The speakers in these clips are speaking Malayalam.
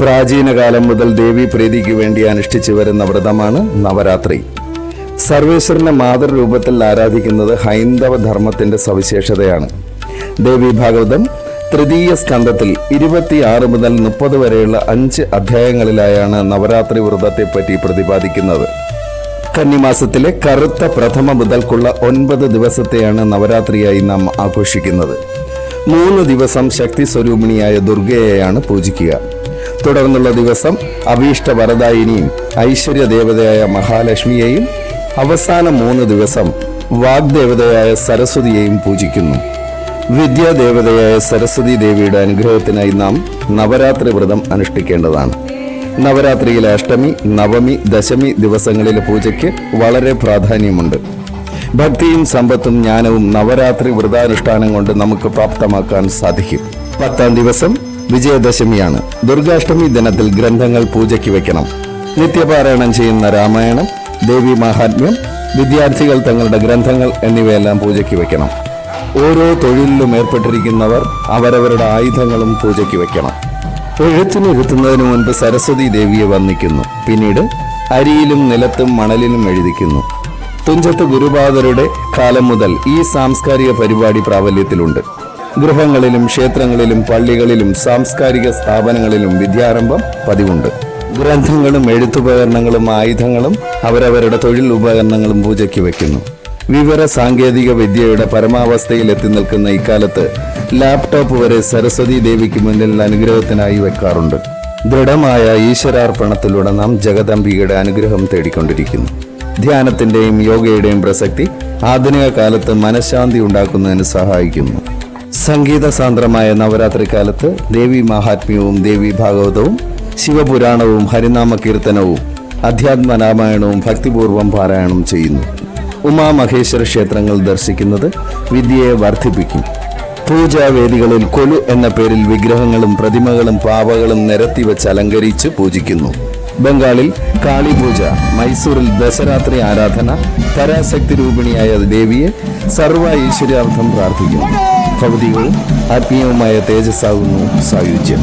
പ്രാചീന കാലം മുതൽ ദേവി പ്രീതിക്ക് വേണ്ടി അനുഷ്ഠിച്ചു വരുന്ന വ്രതമാണ് നവരാത്രി. സർവേശ്വരനെ മാതൃരൂപത്തിൽ ആരാധിക്കുന്നത് ഹൈന്ദവ ധർമ്മത്തിന്റെ സവിശേഷതയാണ്. ദേവി ഭാഗവതം തൃതീയ സ്കന്ധത്തിൽ ഇരുപത്തിയാറ് മുതൽ മുപ്പത് വരെയുള്ള അഞ്ച് അധ്യായങ്ങളിലായാണ് നവരാത്രി വ്രതത്തെപ്പറ്റി പ്രതിപാദിക്കുന്നത്. കന്നിമാസത്തിലെ കറുത്ത പ്രഥമ മുതൽക്കുള്ള ഒൻപത് ദിവസത്തെയാണ് നവരാത്രിയായി നാം ആഘോഷിക്കുന്നത്. മൂന്ന് ദിവസം ശക്തി സ്വരൂപിണിയായ ദുർഗയെയാണ് പൂജിക്കുക. തുടർന്നുള്ള ദിവസം അഭീഷ്ട വരദായിനിയും ഐശ്വര്യ ദേവതയായ മഹാലക്ഷ്മിയെയും അവസാന മൂന്ന് ദിവസം വാഗ്ദേവതയായ സരസ്വതിയെയും പൂജിക്കുന്നു. വിദ്യാദേവതയായ സരസ്വതി ദേവിയുടെ അനുഗ്രഹത്തിനായി നാം നവരാത്രി വ്രതം അനുഷ്ഠിക്കേണ്ടതാണ്. നവരാത്രിയിലെ അഷ്ടമി നവമി ദശമി ദിവസങ്ങളിലെ പൂജയ്ക്ക് വളരെ പ്രാധാന്യമുണ്ട്. ഭക്തിയും സമ്പത്തും ജ്ഞാനവും നവരാത്രി വ്രതാനുഷ്ഠാനം കൊണ്ട് നമുക്ക് പ്രാപ്തമാക്കാൻ സാധിക്കും. പത്താം ദിവസം വിജയദശമിയാണ്. ദുർഗാഷ്ടമി ദിനത്തിൽ ഗ്രന്ഥങ്ങൾ പൂജയ്ക്ക് വെക്കണം. നിത്യപാരായണം ചെയ്യുന്ന രാമായണം ദേവി മഹാത്മ്യം വിദ്യാർത്ഥികൾ തങ്ങളുടെ ഗ്രന്ഥങ്ങൾ എന്നിവയെല്ലാം പൂജയ്ക്ക് വെക്കണം. ഓരോ തൊഴിലിലും ഏർപ്പെട്ടിരിക്കുന്നവർ അവരവരുടെ ആയുധങ്ങളും പൂജയ്ക്ക് വെക്കണം. എഴുത്തിന് ഇരുത്തുന്നതിന് മുൻപ് സരസ്വതി ദേവിയെ വന്ദിക്കുന്നു. പിന്നീട് അരിയിലും നിലത്തും മണലിലും എഴുതിക്കുന്നു. തുഞ്ചത്ത് ഗുരുപാദരുടെ കാലം മുതൽ ഈ സാംസ്കാരിക പരിപാടി പ്രാബല്യത്തിലുണ്ട്. ഗൃഹങ്ങളിലും ക്ഷേത്രങ്ങളിലും പള്ളികളിലും സാംസ്കാരിക സ്ഥാപനങ്ങളിലും വിദ്യാരംഭം പതിവുണ്ട്. ഗ്രന്ഥങ്ങളും എഴുത്തുപകരണങ്ങളും ആയുധങ്ങളും അവരവരുടെ തൊഴിൽ ഉപകരണങ്ങളും പൂജയ്ക്ക് വെക്കുന്നു. വിവര സാങ്കേതിക വിദ്യയുടെ പരമാവസ്ഥയിൽ എത്തി നിൽക്കുന്ന ഇക്കാലത്ത് ലാപ്ടോപ്പ് വരെ സരസ്വതി ദേവിക്ക് മുന്നിൽ അനുഗ്രഹത്തിനായി വെക്കാറുണ്ട്. ദൃഢമായ ഈശ്വരാർപ്പണത്തിലൂടെ നാം ജഗദംബികയുടെ അനുഗ്രഹം തേടിക്കൊണ്ടിരിക്കുന്നു. ധ്യാനത്തിന്റെയും യോഗയുടെയും പ്രസക്തി ആധുനിക കാലത്ത് മനഃശാന്തി ഉണ്ടാക്കുന്നതിന് സഹായിക്കുന്നു. സംഗീത സാന്ദ്രമായ നവരാത്രി കാലത്ത് ദേവി മഹാത്മ്യവും ദേവി ഭാഗവതവും ശിവപുരാണവും ഹരിനാമ കീർത്തനവും അധ്യാത്മരാമായണവും ഭക്തിപൂർവം പാരായണം ചെയ്യുന്നു. ഉമാമഹേശ്വര ക്ഷേത്രങ്ങൾ ദർശിക്കുന്നത് വിദ്യയെ വർദ്ധിപ്പിക്കും. പൂജാവേദികളിൽ കൊലു എന്ന പേരിൽ വിഗ്രഹങ്ങളും പ്രതിമകളും പാവകളും നിരത്തി വെച്ച് അലങ്കരിച്ച് പൂജിക്കുന്നു. ബംഗാളിൽ കാളിപൂജ മൈസൂരിൽ ദശരാത്രി ആരാധന പരാശക്തി രൂപിണിയായ ദേവിയെ സർവ ഈശ്വര്യാർത്ഥം പ്രാർത്ഥിക്കുന്നു. ഭൗതികവും ആത്മീയവുമായ തേജസ്സാകുന്നു സായുജ്യം!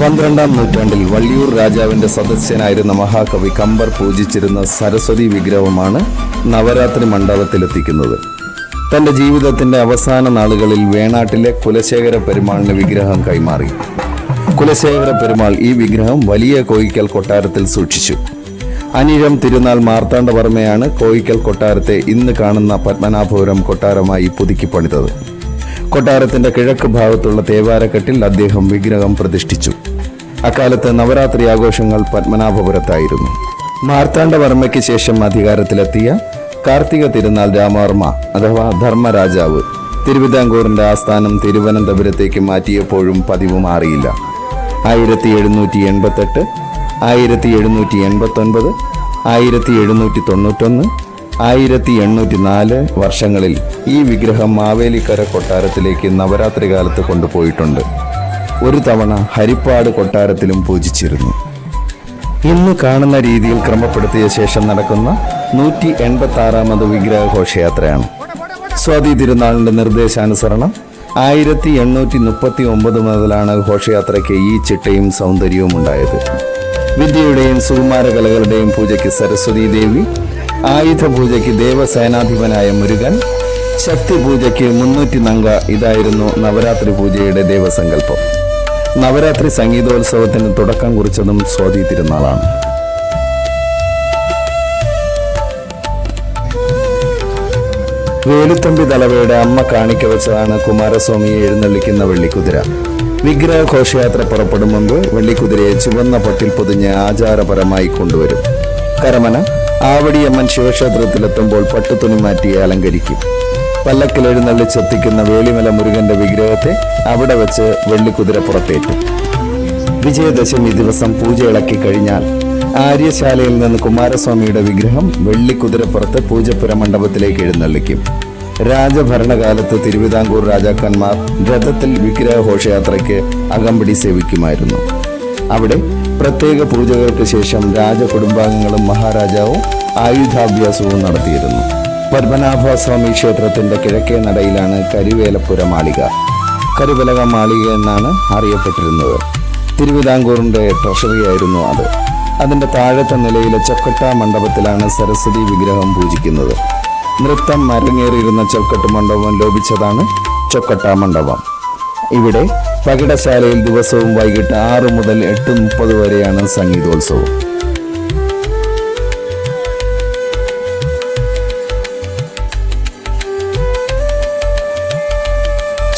പന്ത്രണ്ടാം നൂറ്റാണ്ടിൽ വള്ളിയൂർ രാജാവിന്റെ സദസ്യനായിരുന്ന മഹാകവി കമ്പർ പൂജിച്ചിരുന്ന സരസ്വതി വിഗ്രഹമാണ് നവരാത്രി മണ്ഡപത്തിലെത്തിക്കുന്നത് തന്റെ ജീവിതത്തിന്റെ അവസാന നാളുകളിൽ വേണാട്ടിലെ കുലശേഖര പെരുമാളിന് വിഗ്രഹം കൈമാറി. കുലശേഖര പെരുമാൾ ഈ വിഗ്രഹം വലിയ കോയിക്കൽ കൊട്ടാരത്തിൽ സൂക്ഷിച്ചു. അനിഴം തിരുനാൾ മാർത്താണ്ഡവർമ്മയാണ് കോയിക്കൽ കൊട്ടാരത്തെ ഇന്ന് കാണുന്ന പത്മനാഭപുരം കൊട്ടാരമായി പുതുക്കി പണിതത്. കൊട്ടാരത്തിന്റെ കിഴക്ക് ഭാഗത്തുള്ള തേവാരക്കെട്ടിൽ അദ്ദേഹം വിഗ്രഹം പ്രതിഷ്ഠിച്ചു. അക്കാലത്ത് നവരാത്രി ആഘോഷങ്ങൾ പത്മനാഭപുരത്തായിരുന്നു. മാർത്താണ്ഡവർമ്മയ്ക്ക് ശേഷം അധികാരത്തിലെത്തിയ കാർത്തിക തിരുനാൾ രാമവർമ്മ അഥവാ ധർമ്മരാജാവ് തിരുവിതാംകൂറിന്റെ ആസ്ഥാനം തിരുവനന്തപുരത്തേക്ക് മാറ്റിയപ്പോഴും പതിവ് മാറിയില്ല. ആയിരത്തി എഴുന്നൂറ്റി എൺപത്തെട്ട് ആയിരത്തി എഴുന്നൂറ്റി എൺപത്തൊൻപത് ആയിരത്തി എഴുന്നൂറ്റി തൊണ്ണൂറ്റൊന്ന് ആയിരത്തി എണ്ണൂറ്റി നാല് വർഷങ്ങളിൽ ഈ വിഗ്രഹം മാവേലിക്കര കൊട്ടാരത്തിലേക്ക് നവരാത്രി കാലത്ത് കൊണ്ടുപോയിട്ടുണ്ട്. ഒരു തവണ ഹരിപ്പാട് കൊട്ടാരത്തിലും പൂജിച്ചിരുന്നു. ഇന്ന് കാണുന്ന രീതിയിൽ ക്രമപ്പെടുത്തിയ ശേഷം നടക്കുന്ന നൂറ്റി എൺപത്തി ആറാമത് വിഗ്രഹ ഘോഷയാത്രയാണ് സ്വാതി തിരുനാളിന്റെ നിർദ്ദേശാനുസരണം ആയിരത്തി എണ്ണൂറ്റി മുപ്പത്തി ഒമ്പത് മുതലാണ് ഘോഷയാത്രയ്ക്ക് ഈ ചിട്ടയും സൗന്ദര്യവും ഉണ്ടായത്. വിദ്യയുടെയും സുകുമാര കലകളുടെയും പൂജയ്ക്ക് സരസ്വതി ദേവി ആയുധ പൂജയ്ക്ക് ദേവസേനാധിപനായ മുരുകൻ ശക്തി പൂജയ്ക്ക് മുന്നൂറ്റി നങ്ക ഇതായിരുന്നു നവരാത്രി പൂജയുടെ ദേവസങ്കല്പം. നവരാത്രി സംഗീതോത്സവത്തിന് തുടക്കം കുറിച്ചതും സ്വാതി തിരുനാളാണ്. വേലുത്തമ്പി തലവയുടെ അമ്മ കാണിക്ക വെച്ചതാണ് കുമാരസ്വാമിയെ എഴുന്നള്ളിക്കുന്ന വെള്ളിക്കുതിര. വിഗ്രഹ ഘോഷയാത്ര പുറപ്പെടും മുമ്പ് വെള്ളിക്കുതിരയെ ചുവന്ന പട്ടിൽ പൊതിഞ്ഞ് ആചാരപരമായി കൊണ്ടുവരും. കരമന ആവടിയമ്മൻ ശിവക്ഷേത്രത്തിലെത്തുമ്പോൾ പട്ടുതുണി മാറ്റി അലങ്കരിക്കും. പല്ലക്കിൽ എഴുന്നള്ളിച്ചെത്തിക്കുന്ന വേളിമല മുരുകന്റെ വിഗ്രഹത്തെ അവിടെ വെച്ച് വെള്ളിക്കുതിര പുറത്തേറ്റും. വിജയദശമി ദിവസം പൂജ ഇളക്കി കഴിഞ്ഞാൽ ആര്യശാലയിൽ നിന്ന് കുമാരസ്വാമിയുടെ വിഗ്രഹം വെള്ളിക്കുതിരപ്പുറത്ത് പൂജപ്പുര മണ്ഡപത്തിലേക്ക് എഴുന്നള്ളിക്കും. രാജഭരണകാലത്ത് തിരുവിതാംകൂർ രാജാക്കന്മാർ രഥത്തിൽ വിഗ്രഹ ഘോഷയാത്രയ്ക്ക് അകമ്പടി സേവിക്കുമായിരുന്നു. അവിടെ പ്രത്യേക പൂജകൾക്ക് ശേഷം രാജകുടുംബാംഗങ്ങളും മഹാരാജാവും ആയുധാഭ്യാസവും നടത്തിയിരുന്നു. പത്മനാഭസ്വാമി ക്ഷേത്രത്തിന്റെ കിഴക്കേ നടയിലാണ് കരുവേലപ്പുര മാളിക. കരുവലക മാളിക എന്നാണ് അറിയപ്പെട്ടിരുന്നത്. തിരുവിതാംകൂറിന്റെ ട്രഷറിയായിരുന്നു അത്. അതിന്റെ താഴത്തെ നിലയിലെ ചൊക്കട്ട മണ്ഡപത്തിലാണ് സരസ്വതി വിഗ്രഹം പൂജിക്കുന്നത്. നൃത്തം മരങ്ങേറിയിരുന്ന ചൊക്കട്ട് മണ്ഡപം ലോപിച്ചതാണ് ചൊക്കട്ട മണ്ഡപം. ഇവിടെ പകിടശാലയിൽ ദിവസവും വൈകിട്ട് ആറ് മുതൽ എട്ട് മുപ്പത് വരെയാണ് സംഗീതോത്സവം.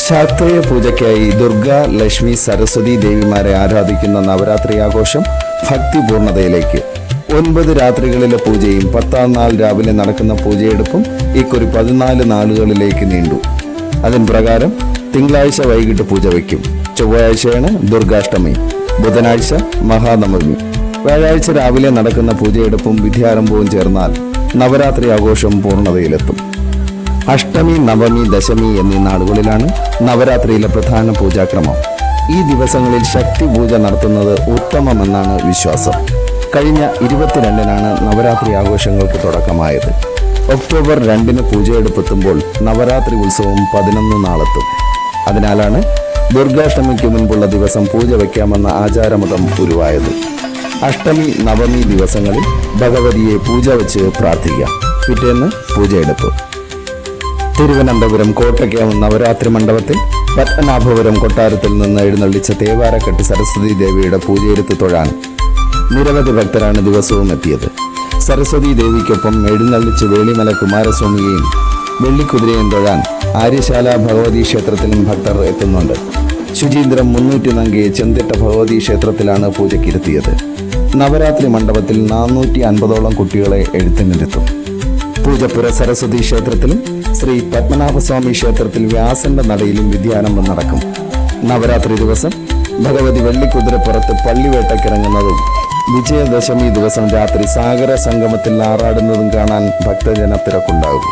ശാസ്ത്രീയ പൂജയ്ക്കായി ദുർഗ ലക്ഷ്മി സരസ്വതി ദേവിമാരെ ആരാധിക്കുന്ന നവരാത്രി ആഘോഷം ഭക്തിപൂർണതയിലേക്ക്. ഒൻപത് രാത്രികളിലെ പൂജയും പത്താം നാൾ രാവിലെ നടക്കുന്ന പൂജയെടുപ്പും ഇക്കുറി പതിനാല് നാളുകളിലേക്ക് നീണ്ടു. അതിൻ പ്രകാരം തിങ്കളാഴ്ച വൈകിട്ട് പൂജ വയ്ക്കും. ചൊവ്വാഴ്ചയാണ് ദുർഗാഷ്ടമി ബുധനാഴ്ച മഹാനവമി. വ്യാഴാഴ്ച രാവിലെ നടക്കുന്ന പൂജയെടുപ്പും വിദ്യാരംഭവും ചേർന്നാൽ നവരാത്രി ആഘോഷം പൂർണതയിലെത്തും അഷ്ടമി നവമി ദശമി എന്നീ നാളുകളിലാണ് നവരാത്രിയിലെ പ്രധാന പൂജാക്രമം. ഈ ദിവസങ്ങളിൽ ശക്തി പൂജ നടത്തുന്നത് ഉത്തമമെന്നാണ് വിശ്വാസം. കഴിഞ്ഞ ഇരുപത്തിരണ്ടിനാണ് നവരാത്രി ആഘോഷങ്ങൾക്ക് തുടക്കമായത്. ഒക്ടോബർ രണ്ടിന് പൂജയെടുപ്പെത്തുമ്പോൾ നവരാത്രി ഉത്സവം പതിനൊന്ന് നാളെത്തും. അതിനാലാണ് ദുർഗാഷ്ടമിക്ക് മുൻപുള്ള ദിവസം പൂജ വയ്ക്കാമെന്ന ആചാരമതം ഉരുവായത്. അഷ്ടമി നവമി ദിവസങ്ങളിൽ ഭഗവതിയെ പൂജ വെച്ച് പ്രാർത്ഥിക്കാം. പിറ്റേന്ന് പൂജയെടുപ്പ്. തിരുവനന്തപുരം കോട്ടയ്ക്കാവ് നവരാത്രി മണ്ഡപത്തിൽ പത്മനാഭപുരം കൊട്ടാരത്തിൽ നിന്ന് എഴുന്നള്ളിച്ച തേവാരക്കെട്ട് സരസ്വതി ദേവിയുടെ പൂജയെടുത്ത് തൊഴാൻ നിരവധി ഭക്തരാണ് ദിവസവും എത്തിയത്. സരസ്വതി ദേവിക്കൊപ്പം എഴുന്നള്ളിച്ച് വേളിമല കുമാരസ്വാമിയെയും വെള്ളിക്കുതിരയും തൊഴാൻ ആര്യശാല ഭഗവതി ക്ഷേത്രത്തിലും ഭക്തർ എത്തുന്നുണ്ട്. ശുചീന്ദ്രം മുന്നൂറ്റി നങ്കി ചെന്തിട്ട ഭഗവതി ക്ഷേത്രത്തിലാണ് പൂജയ്ക്കിരുത്തിയത്. നവരാത്രി മണ്ഡപത്തിൽ നാനൂറ്റി അൻപതോളം കുട്ടികളെ എഴുത്തിനിരുത്തും. പൂജപ്പുര സരസ്വതി ക്ഷേത്രത്തിലും ശ്രീ പത്മനാഭസ്വാമി ക്ഷേത്രത്തിൽ വ്യാസന്റെ നടയിലും വിദ്യാരംഭം നടക്കും. നവരാത്രി ദിവസം ഭഗവതി വെള്ളിക്കുതിരപ്പുറത്ത് പള്ളിവേട്ടക്കിറങ്ങുന്നതും വിജയദശമി ദിവസം രാത്രി സാഗര സംഗമത്തിൽ ആറാടുന്നതും കാണാൻ ഭക്തജന തിരക്കുണ്ടാകും.